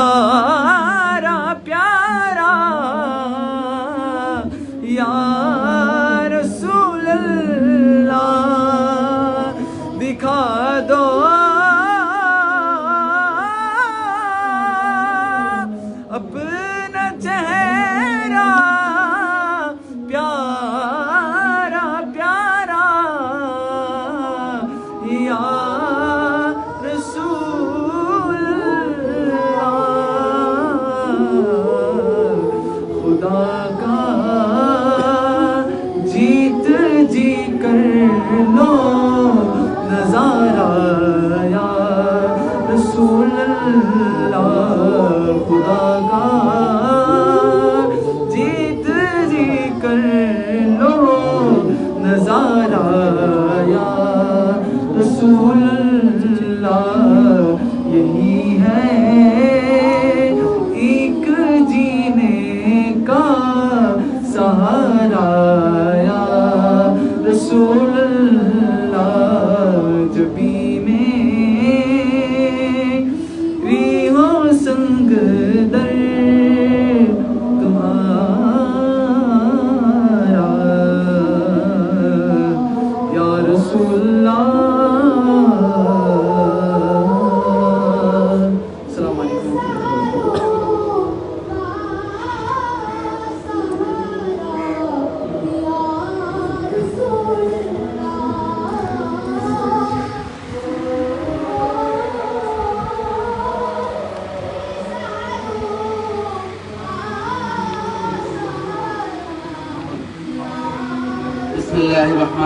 Oh. خدا کا جیت جی کر لو نظارہ یا رسول اللہ۔ sola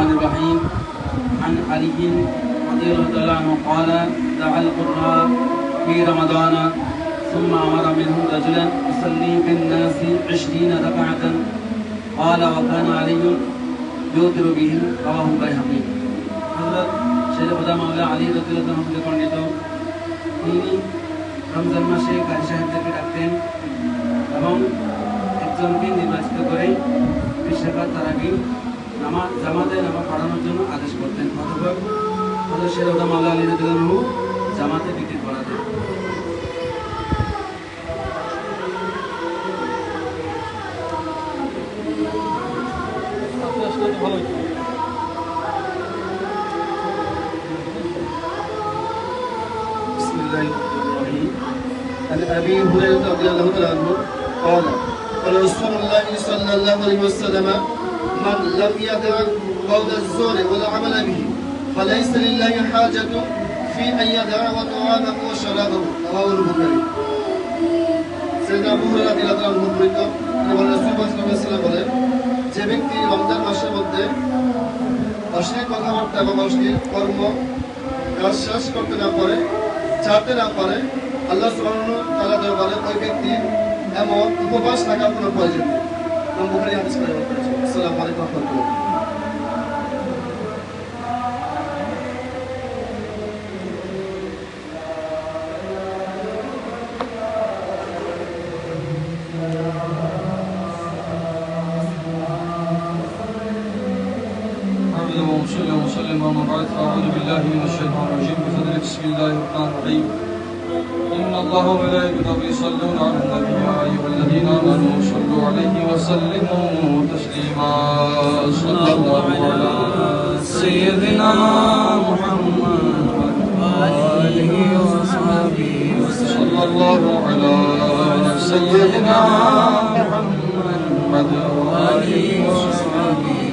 الرحمن الرحيم عن علي رضي الله تعالى عنه قال دعا القراء في رمضان ثم امر منهم رجلا يصلي في الناس عشرين ركعه قال وكان علي يوتر به رواه البيهقي حضرت Sheikh খুদা মাওলা আলী রতুল্লাহ থেকে খণ্ডিত তিনি রমজান মাসে কাজী সাহেবদেরকে ডাকতেন এবং একজনকে নির্বাচিত করে বিশ টাকার তারাবি নামাজ জামাতে নামাজ পড়ানোর জন্য আদেশ করতেন অথবা হজরত শেরুদ্দাম আল্লাহ আলী রদুল্লাহ জামাতে বিক্রি করাতেন بسم الله الرحمن الرحيم عن ابي هريره رضي الله تعالى عنه قال قال رسول الله صلى الله عليه وسلم من لم يدع قول الزور والعمل به فليس لله حاجة في أن يدع طعامه وشرابه رواه البخاري সৈয়দ আবু হুরায়রা রাদিয়াল্লাহু আনহু বর্ণিত তিনি বলেন রাসূল সাল্লাল্লাহু আলাইহি ওয়াসাল্লাম বলেন যে ব্যক্তি রমজান মাসের মধ্যে অশ্লীল কথাবার্তা এবং অশ্লীল কর্ম কাজ শেষ করতে না পারে ছাড়তে না পারে আল্লাহ সুবহানাহু তাআলা দরবারে ওই ব্যক্তি এমন উপবাস থাকার কোনো প্রয়োজন নেই ইমাম বুখারী হাদিস করে فقط وسلم وسلم ومن بعد فأعوذ بالله من الشيطان الرجيم. بفضل بسم الله الرحمن الرحيم. إن الله وملائكته يصلون على سيدنا محمد وآله وصحبه صلى الله على سيدنا محمد وآله وصحبه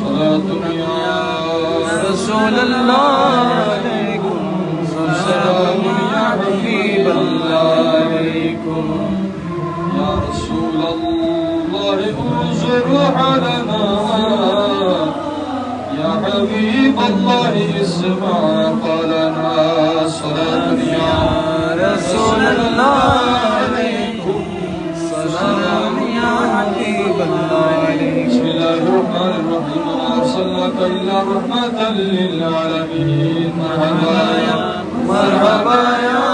صلاة يا رسول الله عليكم. سلام يا حبيب الله عليكم. يا رسول الله انظر علنا يا حبيب الله اسمع قالنا صلاة يا رسول الله عليكم سلام يا حبيب الله بسم الله الرحمن الرحيم أرسلناك إلا رحمة للعالمين مرحبا يا مرحبا يا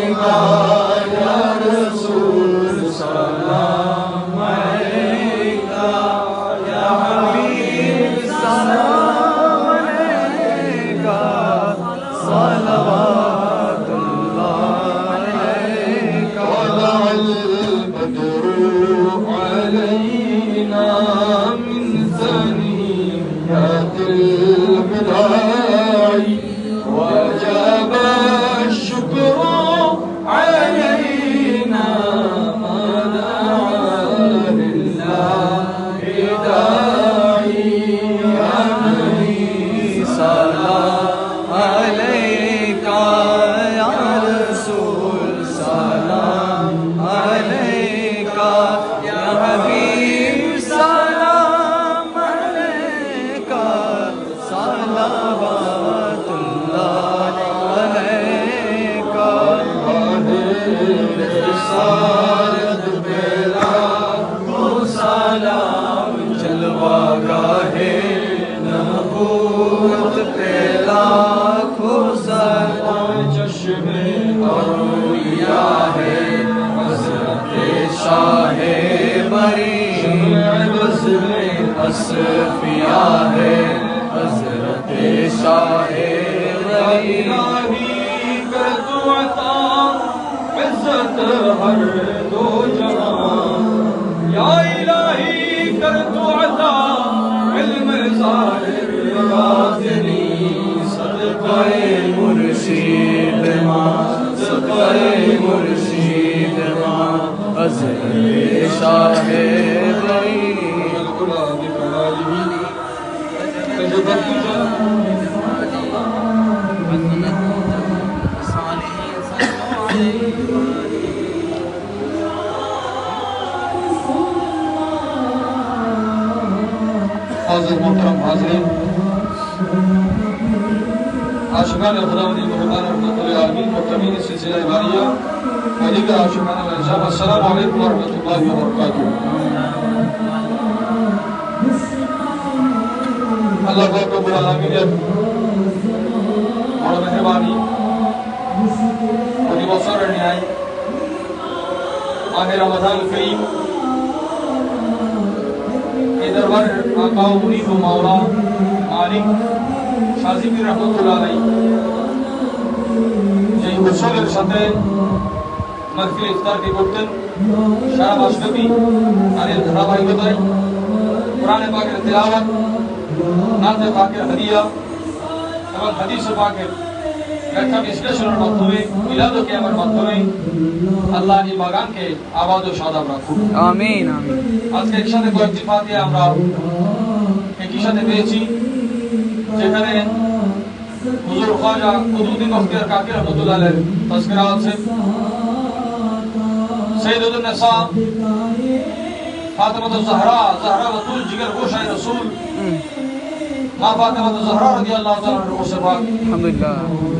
میں اصفیہ ہے حضرت شاہ ہر دو جہاں یا علم ظاہر غازنی مرشید حاضرین۔ آشمان خداونی مہمان رحمت اللہ آمین مطمئن سلسلہ ایمانیہ مجید آشمان اللہ جب السلام علیکم ورحمت اللہ وبرکاتہ۔ اللہ کو قبول آمین اور مہمانی اور دیو سر نیائی آخر رمضان کریم দরবারের আকা ও মুনিব ও মাওলা মালিক শাজিবির রহমতুল্লাহ আলাই যেই উৎসবের সাথে মাহফিল ইফতারটি করতেন সারা মাসব্যাপী আর এর ধারাবাহিকতায় কোরআনে পাকের তেলাওয়াত নাতে পাকের হাদিয়া এবং হাদিস পাকের ব্যাখ্যা বিশ্লেষণের মাধ্যমে মিলাদ ও কিয়ামের মাধ্যমে আল্লাহ এই বাগানকে আবাদ ও সাদাব রাখুন আমিন আমিন আজকে একসাথে কয়েকটি ফাতিহা আমরা একই সাথে পেয়েছি যেখানে হুজুর খাজা কুতুবউদ্দিন বখতিয়ার কাকির রহমতুল্লাহ আলাইহির তাজকিরা আছে সৈয়দুল নেসা ফাতেমা জাহরা জাহরা বাতুল জিগর গোশাই রাসূল মা ফাতেমা জাহরা রাদিয়াল্লাহু তাআলা আনহা ওরসে পাক আলহামদুলিল্লাহ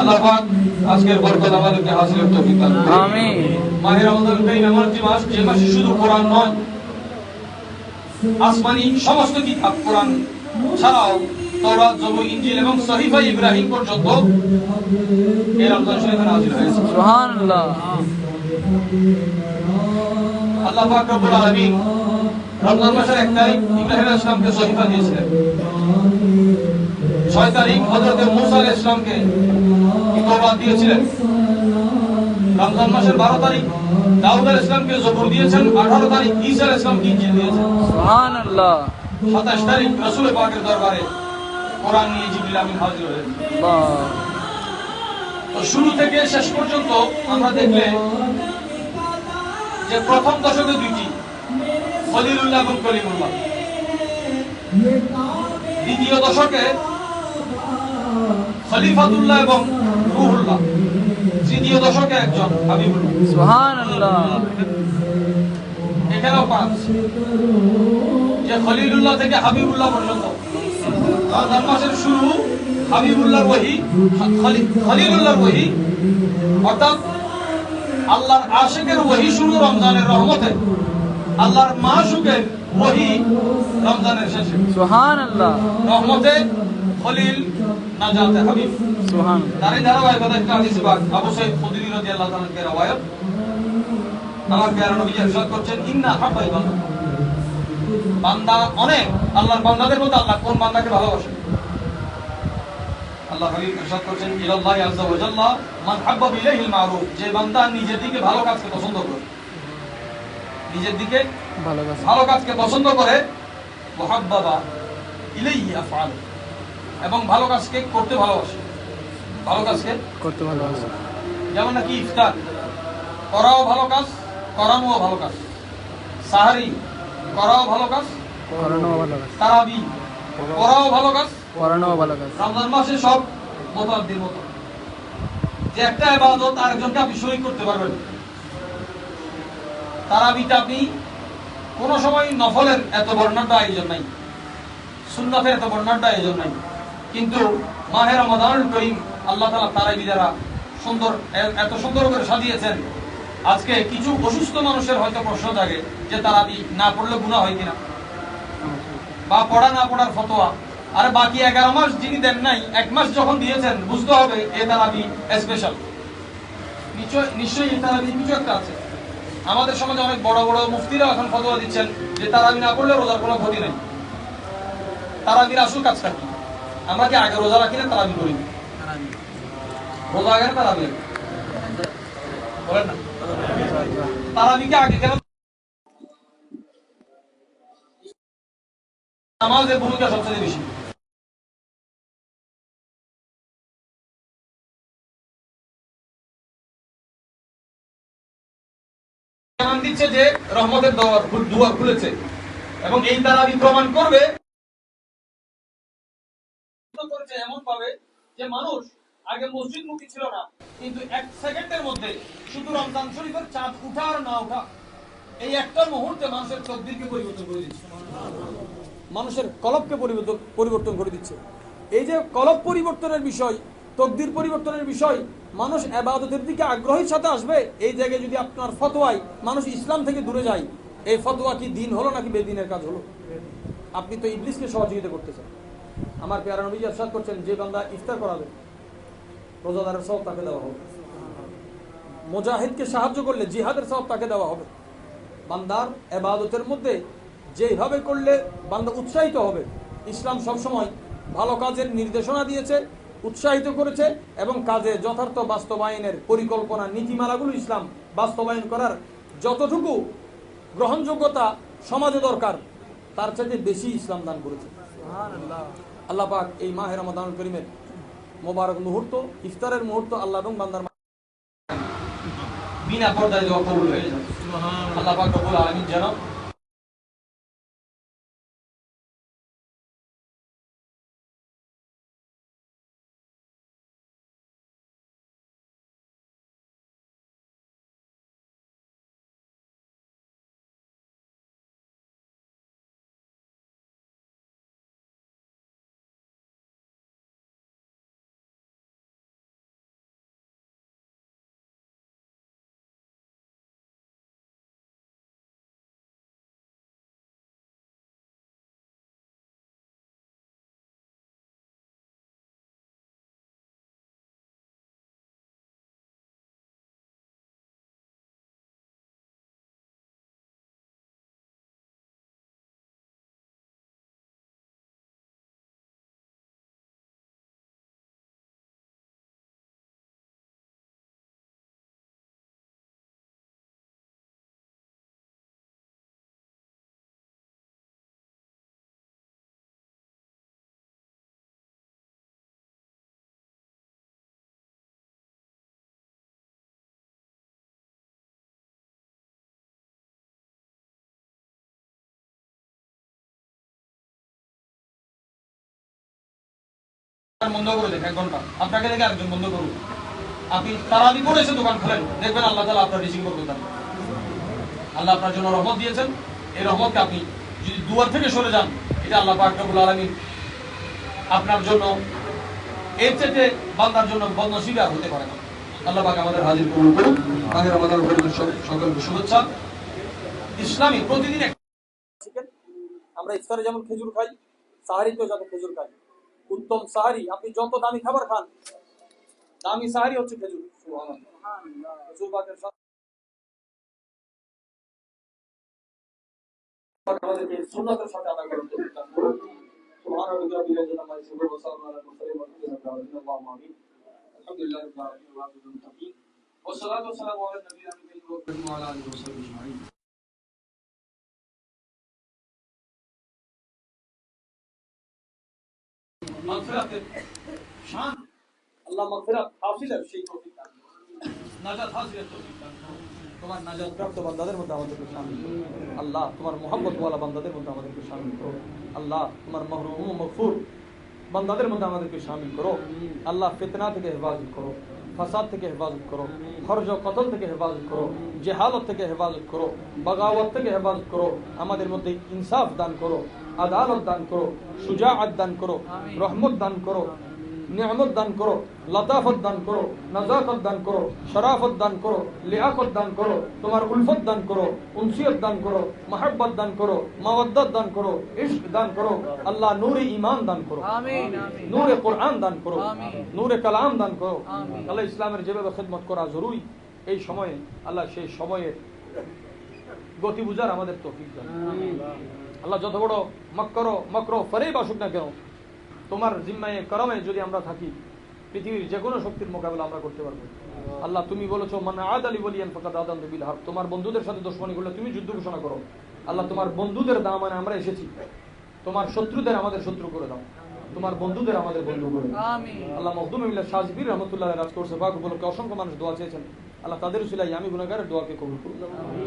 আল্লাহ পাক আজকের বরকত আমাদেরকে হাসিলের তৌফিক দান করুন। আমিন। মাহে রমজান কারীম এমন একটি মাস যে মাসে শুধু কোরআন নয় আসমানি সমস্ত কিতাব কোরআন ছাড়াও তওরাত জবুর ইনজিল এবং সহিফা ইব্রাহিম পর্যন্ত এই রমজান শরীফে নাযিল হয়েছে। সুবহানাল্লাহ। আল্লাহ পাক রব্বুল আলামিন রমজান মাসের এক তারিখ ইব্রাহিম আলাইহিস সালামকে সহিফা দিয়েছিলেন। ছয় তারিখ হযরত মুসা আলাইহিস সালামকে তওরাত দিয়েছিলেন। রমজান মাসের বারো তারিখ দাউদ আলাইহিস সালামকে জবুর দিয়েছেন আঠারো তারিখ ঈসা আলাইহিস সালামকে ইনজিল দিয়েছেন। সাতাশ তারিখ রসুল পাকের দরবারে কোরআন নিয়ে জিবরিল আমিন হাজির হয়েছে তো শুরু থেকে শেষ পর্যন্ত আমরা দেখলে যে প্রথম দশকে দুইটি খলিলুল্লাহ এবং কলিমুল্লাহ দ্বিতীয় দশকে খলিফাতুল্লাহ এবং রুহুল্লাহ তৃতীয় দশকে একজন হাবিবুল্লাহ। সুবহানাল্লাহ। এখানেও পাঁচ। যে খলিলুল্লাহ থেকে হাবিবুল্লাহ পর্যন্ত। রমজান মাসের শুরু হাবিবুল্লাহ ওহি খলিলুল্লাহর ওহি অর্থাৎ আল্লাহর আশেকের ওহি শুরু রমজানের রহমতে আল্লাহর মাসুকের ওহি রমজানের শেষে। সুবহানাল্লাহ। রহমতে খলিল নাজাতে হাবিব। সুবহান। তার এই ধারাবাহিকতা একটা হাদিস পাক। আবু সাইদ খুদরি রাদিয়াল্লাহু তাআলা এর রওয়ায়াত। আমার প্যারা নবী ইরশাদ করছেন ইন্না বান্দা। বান্দা অনেক। আল্লাহর বান্দাদের মধ্যে আল্লাহ কোন বান্দাকে ভালোবাসে? আল্লাহ হাবিব ইরশাদ করছেন ইলাল্লাহি আযজা ওয়া জাল্লা মান ইলাইহিল মারুফ। যে বান্দা নিজের দিকে ভালো কাজকে পছন্দ করে। নিজের দিকে ভালো কাজ। ভালো কাজকে পছন্দ করে মুহাব্বাবা ইলাইহি আফআল। এবং ভালো কাজকে করতে ভালোবাসে। ভালো কাজকে করতে ভালোবাসে। যেমন নাকি ইফতার। করাও ভালো কাজ করানোও ভালো কাজ। সাহারি করাও ভালো কাজ করানোও ভালো কাজ। তারাবি করাও ভালো কাজ। করানোও ভালো কাজ। রমজান মাসে সব মোতাব্দির মতো। যে একটা ইবাদত আরেকজনকে আপনি শরীক করতে পারবেন। তারাবিটা আপনি কোনো সময় নফলের এত বর্ণাঢ্য আয়োজন নাই। সুন্নাতের এত বর্ণাঢ্য আয়োজন নাই। কিন্তু মাহের রমাদানুল করিম আল্লাহ তাআলা তারাবি দ্বারা সুন্দর, এত সুন্দর করে সাজিয়েছেন। আজকে কিছু অসুস্থ মানুষের হয়তো প্রশ্ন থাকে যে তারাবি না পড়লে গুনাহ হয় কিনা? বা পড়া না পড়ার ফতোয়া। আর বাকি এগারো মাস যিনি দেন নাই, এক মাস যখন দিয়েছেন, বুঝতে হবে এ তারাবি স্পেশাল নিশ্চয়, নিশ্চয়ই এ তারাবি কিছু একটা আছে। আমাদের সমাজে অনেক বড় বড় মুফতিরা এখন ফতোয়া দিচ্ছেন যে তারাবি না পড়লে রোজার কোনো ক্ষতি নেই। তারাবির আসল কাজটা কি আমরা কি আগে রোজা রাখি না তারাবি করি? রোজা আগে না তারাবি? বলেন না। তারাবিকে আগে কেন নামাজের ভূমিকা সবচেয়ে বেশি। দিচ্ছে যে রহমতের দোয়ার দুয়ার খুলেছে। এবং এই তারাবি প্রমাণ করবে করেছে এমন ভাবে যে মানুষ আগে মসজিদ মুখী ছিল না, কিন্তু এক সেকেন্ডের মধ্যে শুধু রমজান শরীফের চাঁদ উঠা আর না উঠা, এই একটা মুহূর্তে মানুষের তকদিরকে পরিবর্তন করে দিচ্ছে। মানুষের কলবকে পরিবর্তন পরিবর্তন করে দিচ্ছে। এই যে কলব পরিবর্তনের বিষয়, তকদির পরিবর্তনের বিষয়, মানুষ এবাদতের দিকে আগ্রহের সাথে আসবে, এই জায়গায় যদি আপনার ফতোয়ায় মানুষ ইসলাম থেকে দূরে যায়, এই ফতোয়া কি দিন হলো নাকি বেদিনের কাজ হলো? আপনি তো ইবলিসকে সহযোগিতা করতেছেন আমার পেয়ারা নবী ইরশাদ করছেন, যে বান্দা ইফতার করাবে, রোজাদারের সব তাকে দেওয়া হবে। মুজাহিদকে সাহায্য করলে জিহাদের সব তাকে দেওয়া হবে। বান্দার এবাদতের মধ্যে যেভাবে করলে বান্দা উৎসাহিত হবে, ইসলাম সবসময় ভালো কাজের নির্দেশনা দিয়েছে, উৎসাহিত করেছে এবং কাজে যথার্থ বাস্তবায়নের পরিকল্পনা, নীতিমালাগুলো ইসলাম বাস্তবায়ন করার যতটুকু গ্রহণযোগ্যতা সমাজে দরকার, তার চাইতে বেশি ইসলাম দান করেছে। আল্লাহ পাক এই মাহের রমাদান করিমের মোবারক মুহূর্ত, ইফতারের মুহূর্ত আল্লাহ এবং বান্দার বিনা পর্দায় দেওয়া কবুল হয়ে যায় আল্লাহ পাক রব্বুল আলমিন যেন বন্ধ করে দেখ এক ঘণ্টা। আপনাকে দেখে আরেকজন বন্ধ করুন আপনি তারাবি করে এসে দোকান খোলেন, দেখবেন আল্লাহ তালা আপনার রিসিভ করবে তার আল্লাহ আপনার জন্য রহমত দিয়েছেন। এই রহমতকে আপনি যদি দুয়ার থেকে সরে যান, এটা আল্লাহ পাক রব্বুল আলামিন আপনার জন্য এর চেয়ে বান্দার জন্য বদনসিবে আর হতে পারে না। আল্লাহ পাক আমাদের হাজির করুন। করুন আগের আমাদের সকলকে শুভেচ্ছা। ইসলামী প্রতিদিন আমরা ইফতারে যেমন খেজুর খাই, সাহারিতেও যাতে খেজুর খাই। উত্তম সাহারি আপনি যত দামি খাবার খান দামি সাহারি হচ্ছে খেজুর খেজুর পাকের সাথে আমাদেরকে সুন্নাতের সাথে আদায় করার তৌফিক দান করুন। সুবহান রাব্বিকা রাব্বিল ইজ্জাতি আম্মা ইয়াসিফুন ওয়া সালামুন আলাল মুরসালিন ওয়ালহামদুলিল্লাহি রাব্বিল আলামিন আল্লাহুম্মা আমিন আলহামদুলিল্লাহি রাব্বিল আলামিন ওয়া আখিরু মুত্তাকিন والصلاة والسلام على النبي الأمين وعلى آله وصحبه أجمعين আল্লাহ মাগফিরাত তোমার নাজাত প্রাপ্ত বান্দাদের মধ্যে শামিল আল্লাহ তোমার মোহাম্মত ওয়ালা বান্দাদের মধ্যে আমাদেরকে শামিল করো। আল্লাহ তোমার মহরুম মগফুর বান্দাদের মধ্যে আমাদেরকে শামিল করো। আল্লাহ ফিতনা থেকে হেফাজত করো। ফাসাদ থেকে হেফাজত করো হরজ কতল থেকে হেফাজত করো জেহালত থেকে হেফাজত করো বগাওয়াত থেকে হেফাজত করো আমাদের মধ্যে ইনসাফ দান করো আদালত দান করো সুজাআত দান করো রহমত দান করো নিয়ামত দান করো লতাফত দান করো নজাকত দান করো শরাফত দান করো লিয়াকত দান করো তোমার উলফত দান করো উনসিয়ত দান করো মহাব্বত দান করো মাওয়াদ্দাত দান করো ইশক দান করো আল্লাহ নূরে ঈমান দান করো নূরে কোরআন দান করো। নূরে কালাম দান করো আল্লাহ ইসলামের যেভাবে খেদমত করা জরুরি এই সময়ে আল্লাহ সেই সময়ে গতি বুঝার আমাদের তৌফিক দান আল্লাহ যত বড় মক্কর মক্র ফরেই বাসুক না কেন তোমার জিম্মায় করমে যদি আমরা থাকি পৃথিবীর যে কোনো শক্তির মোকাবিলা আমরা করতে পারব। আল্লাহ তুমি বলেছ মানে আদ আলী বলিয়ান ফাকাদ আদান বিল হার তোমার বন্ধুদের সাথে দুশ্মনী করলে তুমি যুদ্ধ ঘোষণা করো। আল্লাহ তোমার বন্ধুদের দাম মানে আমরা এসেছি। তোমার শত্রুদের আমাদের শত্রু করে দাও। তোমার বন্ধুদের আমাদের বন্ধু করে আল্লাহ ইল্লা শাহজিবির রহমতুল্লাহ রাজ করছে পাক উপলক্ষে অসংখ্য মানুষ দোয়া চেয়েছেন। আল্লাহ তাদের উসিলাই আমি গুনাহগারের দোয়াকে কবুল করুন।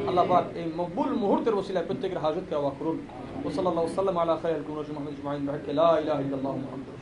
আল্লাহ পাক এই মকবুল মুহূর্তের ওসিলায় প্রত্যেকের হাজতকে আওয়া করুন। وصلى الله وسلم على خير الكون وجمع من أجمعين بحق لا إله إلا الله محمد.